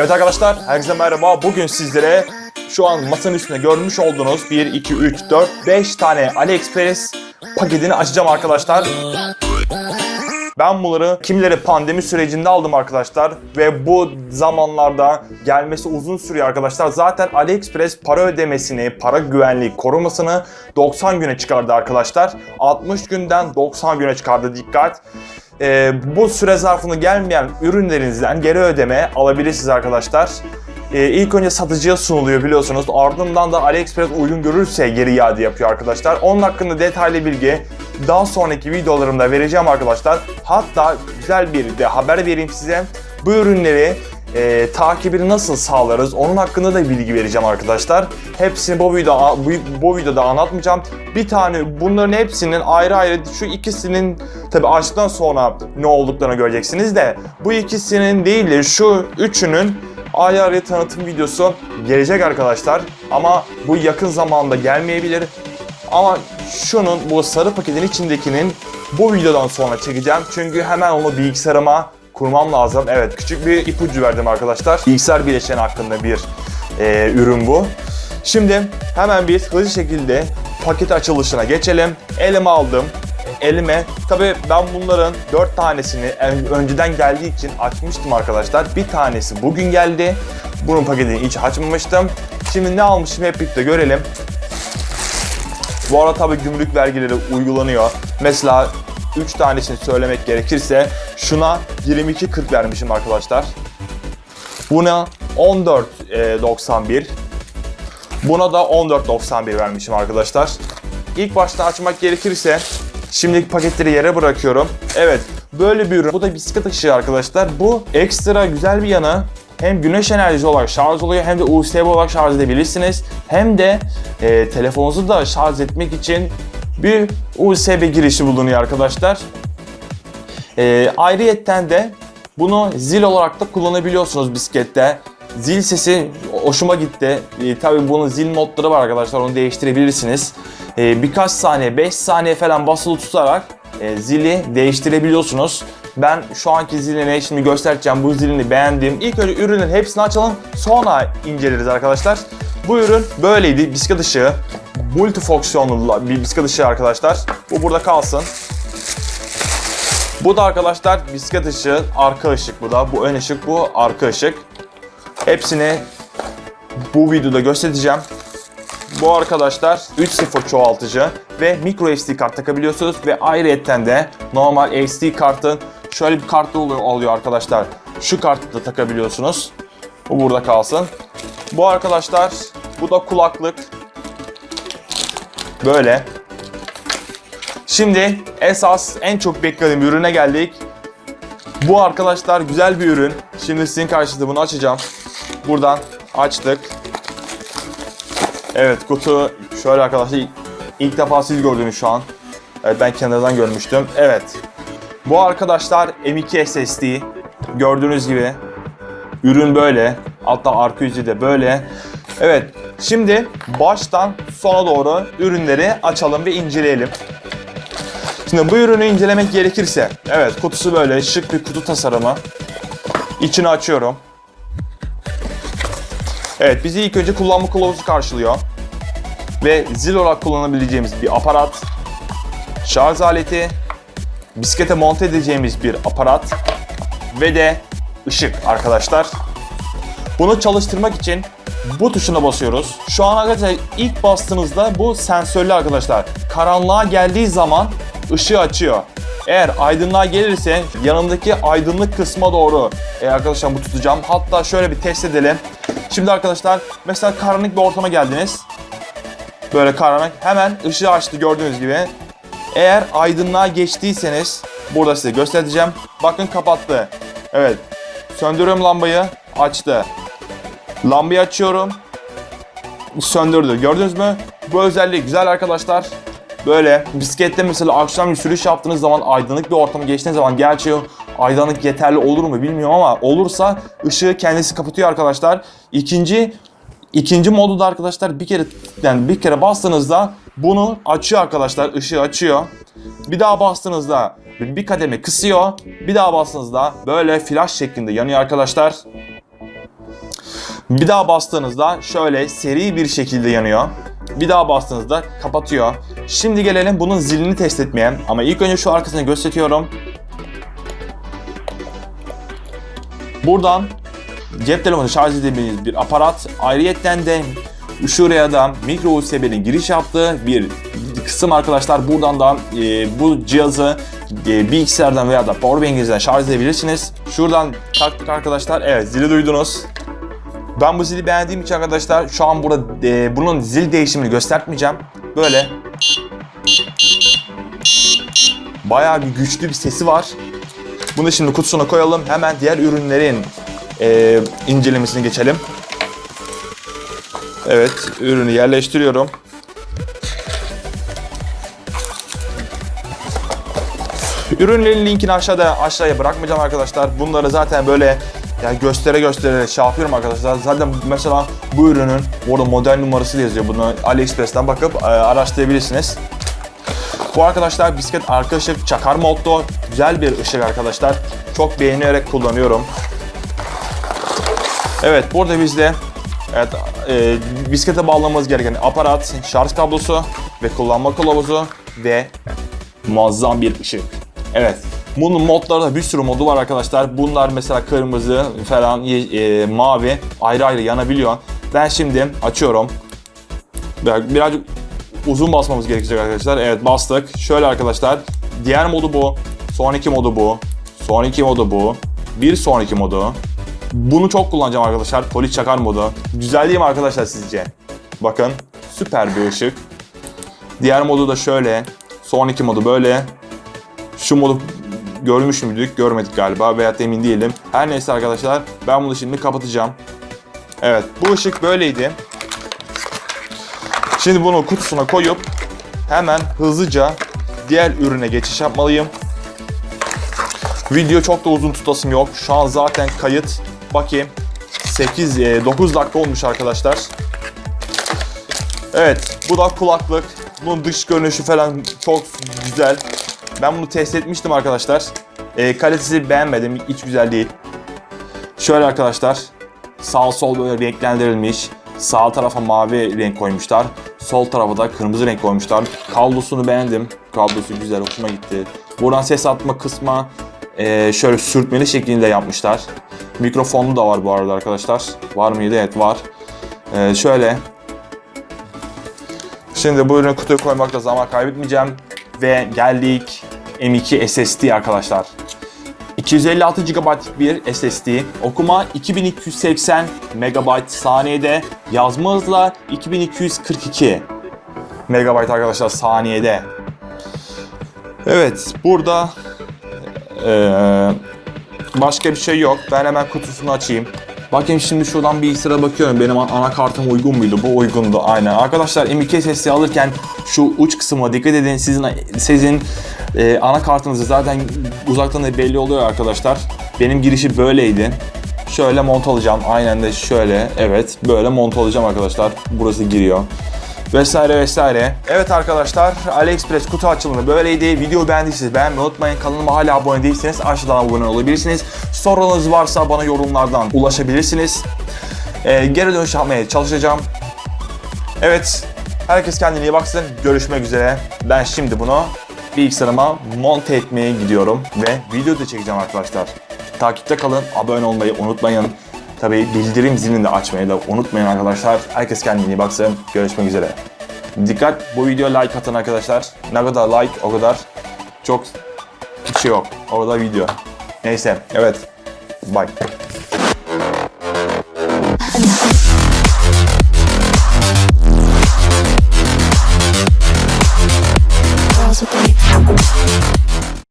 Evet arkadaşlar, herkese merhaba. Bugün sizlere şu an masanın üstünde görmüş olduğunuz 1, 2, 3, 4, 5 tane AliExpress paketini açacağım arkadaşlar. Ben bunları kimileri pandemi sürecinde aldım arkadaşlar ve bu zamanlarda gelmesi uzun sürüyor arkadaşlar. Zaten AliExpress para ödemesini, para güvenliği korumasını 90 güne çıkardı arkadaşlar. 60 günden 90 güne çıkardı dikkat. Ee, bu süre zarfında gelmeyen ürünlerinizden geri ödeme alabilirsiniz arkadaşlar. Ee, ilk önce satıcıya sunuluyor biliyorsunuz. Ardından da AliExpress uygun görürse geri iade yapıyor arkadaşlar. Onun hakkında detaylı bilgi daha sonraki videolarımda vereceğim arkadaşlar. Hatta güzel bir de haber vereyim size. Bu ürünleri e, takibini nasıl sağlarız onun hakkında da bilgi vereceğim arkadaşlar. Hepsini bu videoda, bu, bu videoda anlatmayacağım. Bir tane bunların hepsinin ayrı ayrı şu ikisinin tabi açtıktan sonra ne olduklarını göreceksiniz de bu ikisinin değil de şu üçünün ayrı ayrı tanıtım videosu gelecek arkadaşlar. Ama bu yakın zamanda gelmeyebilir. Ama şunun bu sarı paketin içindekinin bu videodan sonra çekeceğim. Çünkü hemen onu bilgisayarıma kurmam lazım. Evet küçük bir ipucu verdim arkadaşlar. Bilgisayar bileşeni hakkında bir e, ürün bu. Şimdi hemen biz hızlı şekilde paket açılışına geçelim. Elime aldım. Elime tabi ben bunların 4 tanesini en- önceden geldiği için açmıştım arkadaşlar. Bir tanesi bugün geldi. Bunun paketini hiç açmamıştım. Şimdi ne almışım hep birlikte görelim. Bu arada tabii gümrük vergileri uygulanıyor. Mesela 3 tanesini söylemek gerekirse şuna 22.40 vermişim arkadaşlar. Buna 14.91. Buna da 14.91 vermişim arkadaşlar. İlk başta açmak gerekirse şimdilik paketleri yere bırakıyorum. Evet böyle bir ürün. Bu da bisiklet ışığı arkadaşlar. Bu ekstra güzel bir yanı hem güneş enerjisi olarak şarj oluyor hem de USB olarak şarj edebilirsiniz. Hem de e, telefonunuzu da şarj etmek için bir USB girişi bulunuyor arkadaşlar. E, ayrıyetten de bunu zil olarak da kullanabiliyorsunuz bisiklette. Zil sesi hoşuma gitti. E, tabii bunun zil modları var arkadaşlar onu değiştirebilirsiniz. E, birkaç saniye 5 saniye falan basılı tutarak e, zili değiştirebiliyorsunuz. Ben şu anki zilini şimdi göstereceğim. Bu zilini beğendim. İlk önce ürünün hepsini açalım. Sonra inceleriz arkadaşlar. Bu ürün böyleydi. Bisiklet ışığı. Multifonksiyonlu bir bisiklet ışığı arkadaşlar. Bu burada kalsın. Bu da arkadaşlar bisiklet ışığı, arka ışık bu da. Bu ön ışık, bu arka ışık. Hepsini bu videoda göstereceğim. Bu arkadaşlar 3.0 çoğaltıcı ve micro SD kart takabiliyorsunuz ve ayrıyetten de normal SD kartın şöyle bir kartı oluyor, oluyor arkadaşlar. Şu kartı da takabiliyorsunuz. Bu burada kalsın. Bu arkadaşlar bu da kulaklık. Böyle. Şimdi esas en çok beklediğim ürüne geldik. Bu arkadaşlar güzel bir ürün. Şimdi sizin karşınızda bunu açacağım. Buradan açtık. Evet kutu şöyle arkadaşlar ilk defa siz gördünüz şu an. Evet ben kenardan görmüştüm. Evet. Bu arkadaşlar M2 SSD. Gördüğünüz gibi ürün böyle. Hatta arka yüzü de böyle. Evet. Şimdi baştan sona doğru ürünleri açalım ve inceleyelim. Şimdi bu ürünü incelemek gerekirse, evet kutusu böyle şık bir kutu tasarımı. İçini açıyorum. Evet bizi ilk önce kullanma kılavuzu karşılıyor. Ve zil olarak kullanabileceğimiz bir aparat. Şarj aleti. Bisiklete monte edeceğimiz bir aparat. Ve de ışık arkadaşlar. Bunu çalıştırmak için bu tuşuna basıyoruz. Şu an arkadaşlar ilk bastığınızda bu sensörlü arkadaşlar. Karanlığa geldiği zaman ışığı açıyor. Eğer aydınlığa gelirse yanındaki aydınlık kısma doğru e, arkadaşlar bu tutacağım. Hatta şöyle bir test edelim. Şimdi arkadaşlar mesela karanlık bir ortama geldiniz. Böyle karanlık. Hemen ışığı açtı gördüğünüz gibi. Eğer aydınlığa geçtiyseniz burada size göstereceğim. Bakın kapattı. Evet. Söndürüyorum lambayı. Açtı. Lambayı açıyorum. Söndürdü. Gördünüz mü? Bu özelliği güzel arkadaşlar. Böyle bisiklette mesela akşam bir sürüş yaptığınız zaman aydınlık bir ortama geçtiğiniz zaman gerçi aydınlık yeterli olur mu bilmiyorum ama olursa ışığı kendisi kapatıyor arkadaşlar. İkinci ikinci modu da arkadaşlar bir kere yani bir kere bastığınızda bunu açıyor arkadaşlar. ışığı açıyor. Bir daha bastığınızda bir kademe kısıyor. Bir daha bastığınızda böyle flash şeklinde yanıyor arkadaşlar. Bir daha bastığınızda şöyle seri bir şekilde yanıyor. Bir daha bastığınızda kapatıyor. Şimdi gelelim bunun zilini test etmeye. Ama ilk önce şu arkasını gösteriyorum. Buradan cep telefonu şarj edebildiğiniz bir aparat. Ayrıyetten de şuraya da micro USB'nin giriş yaptığı bir kısım arkadaşlar. Buradan da e, bu cihazı e, bilgisayardan veya da powerbank'inizden şarj edebilirsiniz. Şuradan taktık arkadaşlar. Evet zili duydunuz. Ben bu zili beğendiğim için arkadaşlar şu an burada e, bunun zil değişimini göstermeyeceğim. Böyle bayağı bir güçlü bir sesi var. Bunu şimdi kutusuna koyalım. Hemen diğer ürünlerin e, incelemesine geçelim. Evet, ürünü yerleştiriyorum. Ürünlerin linkini aşağıda aşağıya bırakmayacağım arkadaşlar. Bunları zaten böyle yani göstere göstere şey yapıyorum arkadaşlar. Zaten mesela bu ürünün orada model numarası da yazıyor. Bunu AliExpress'ten bakıp e, araştırabilirsiniz. Bu arkadaşlar bisiklet arka ışık çakar modlu. Güzel bir ışık arkadaşlar. Çok beğenerek kullanıyorum. Evet burada bizde evet, e, bisiklete bağlamamız gereken aparat, şarj kablosu ve kullanma kılavuzu ve muazzam bir ışık. Evet. Bunun modlarda bir sürü modu var arkadaşlar. Bunlar mesela kırmızı falan, e, mavi ayrı ayrı yanabiliyor. Ben şimdi açıyorum. Bir- Birazcık uzun basmamız gerekecek arkadaşlar. Evet bastık. Şöyle arkadaşlar. Diğer modu bu. Sonraki modu bu. Sonraki modu bu. Bir sonraki modu. Bunu çok kullanacağım arkadaşlar. Polis çakar modu. Güzel değil mi arkadaşlar sizce? Bakın. Süper bir ışık. Diğer modu da şöyle. Sonraki modu böyle. Şu modu görmüş müydük? Görmedik galiba veya emin değilim. Her neyse arkadaşlar ben bunu şimdi kapatacağım. Evet bu ışık böyleydi. Şimdi bunu kutusuna koyup hemen hızlıca diğer ürüne geçiş yapmalıyım. Video çok da uzun tutasım yok. Şu an zaten kayıt. Bakayım. 8 e, 9 dakika olmuş arkadaşlar. Evet, bu da kulaklık. Bunun dış görünüşü falan çok güzel. Ben bunu test etmiştim arkadaşlar. E, kalitesi beğenmedim, hiç güzel değil. Şöyle arkadaşlar, sağ sol böyle renklendirilmiş. Sağ tarafa mavi renk koymuşlar. Sol tarafa da kırmızı renk koymuşlar. Kablosunu beğendim. Kablosu güzel, hoşuma gitti. Buradan ses atma kısma e, şöyle sürtmeli şeklinde yapmışlar. Mikrofonlu da var bu arada arkadaşlar. Var mıydı? Evet var. E, şöyle. Şimdi bu ürünü kutuya koymakta zaman kaybetmeyeceğim. Ve geldik M2 SSD arkadaşlar. 256 GB bir SSD, okuma 2280 MB saniyede, yazma hızla 2242 MB arkadaşlar saniyede. Evet, burada eee, başka bir şey yok. Ben hemen kutusunu açayım. Bakayım şimdi şuradan bilgisayara bakıyorum. Benim an- anakartım uygun muydu? Bu uygundu aynen. Arkadaşlar M2 SSD alırken şu uç kısmına dikkat edin. Sizin sizin e, anakartınızı zaten uzaktan da belli oluyor arkadaşlar. Benim girişi böyleydi. Şöyle mont alacağım. Aynen de şöyle. Evet böyle mont alacağım arkadaşlar. Burası giriyor vesaire vesaire. Evet arkadaşlar AliExpress kutu açılımı böyleydi. Videoyu beğendiyseniz beğenmeyi unutmayın. Kanalıma hala abone değilseniz aşağıdan abone olabilirsiniz. Sorunuz varsa bana yorumlardan ulaşabilirsiniz. Ee, geri dönüş yapmaya çalışacağım. Evet herkes kendine iyi baksın. Görüşmek üzere. Ben şimdi bunu bilgisayarıma monte etmeye gidiyorum ve video da çekeceğim arkadaşlar. Takipte kalın, abone olmayı unutmayın. Tabii bildirim zilini de açmayı da unutmayın arkadaşlar. Herkes kendine iyi baksın. Görüşmek üzere. Dikkat bu videoya like atın arkadaşlar. Ne kadar like o kadar çok kişi yok. Orada video. Neyse evet. Bye.